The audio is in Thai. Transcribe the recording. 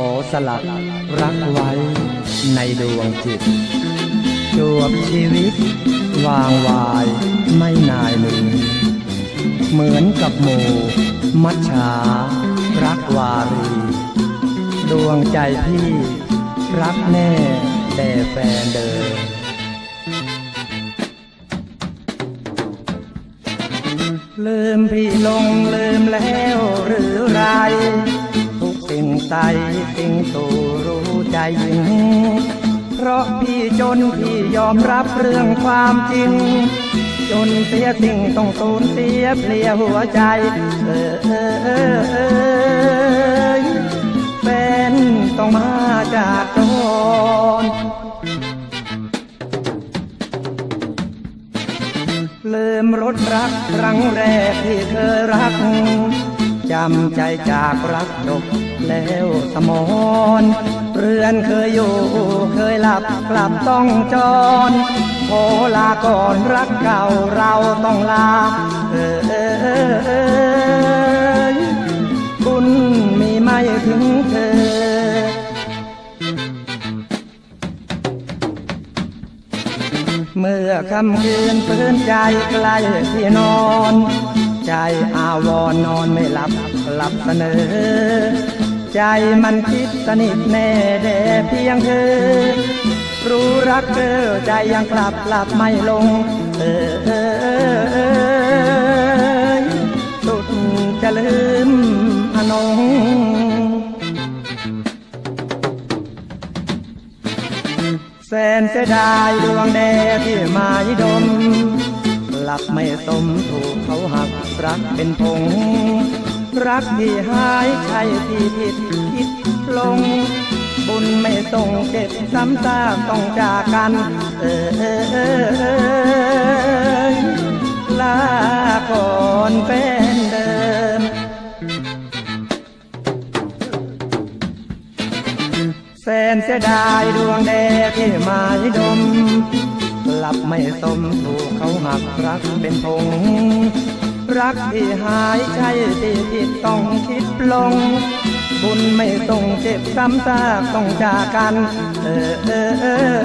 ขอสลักรักไว้ในดวงจิตจวบชีวิต วางวายไม่นายมือเหมือนกับหมูมัจฉารักวารี ดวงใจพี่ รักแน่แต่แฟนเดิมลืมพี่ลงลืมแล้วหรือไร ใสสิ่งสู่รู้ใจยิ่งเพราะพี่จนพี่ยอมรับเรื่องความจริง จนเสียสิ่งต้องสูญเสียเพลียหัวใจ เออเออเออเออแฟนต้องมาจากโนนลืมรถรักครั้งแรกที่เธอรัก จำใจจากรักดกแล้วสมอนเรือนเคยอยู่เคยหลับกลับต้องจรขอลาก่อนรักเก่าเราต้องลา เออเออเออเออบุญมีไม่ถึงเธอเมื่อคำคืนฟื้นใจใกล้ที่นอน ใจอาวรนอนไม่หลับหลับเสนอ ใจมันคิดสนิทแน่แด่เพียงเธอ รู้รักเธอใจยังกลับหลับไม่ลง เออสุดจะลืมอนงแสนเสียดายดวงแดที่หมายดม ลับไม่สมถูกเขาหักรักเป็นพง รักที่หายใช่ที่ผิดคิดลง บุญไม่ส่งเจ็บซ้ำซากต้องจากกัน เออเออเออลาก่อนแฟนเดิมแสนเสียดายดวงแดที่หมายดม ลับไม่สมถูกเขาหักรักเป็นพง รักที่หายใช่ที่ผิดต้องคิดลง บุญไม่ส่งเจ็บซ้ำซากต้องจากกัน เออเออเออ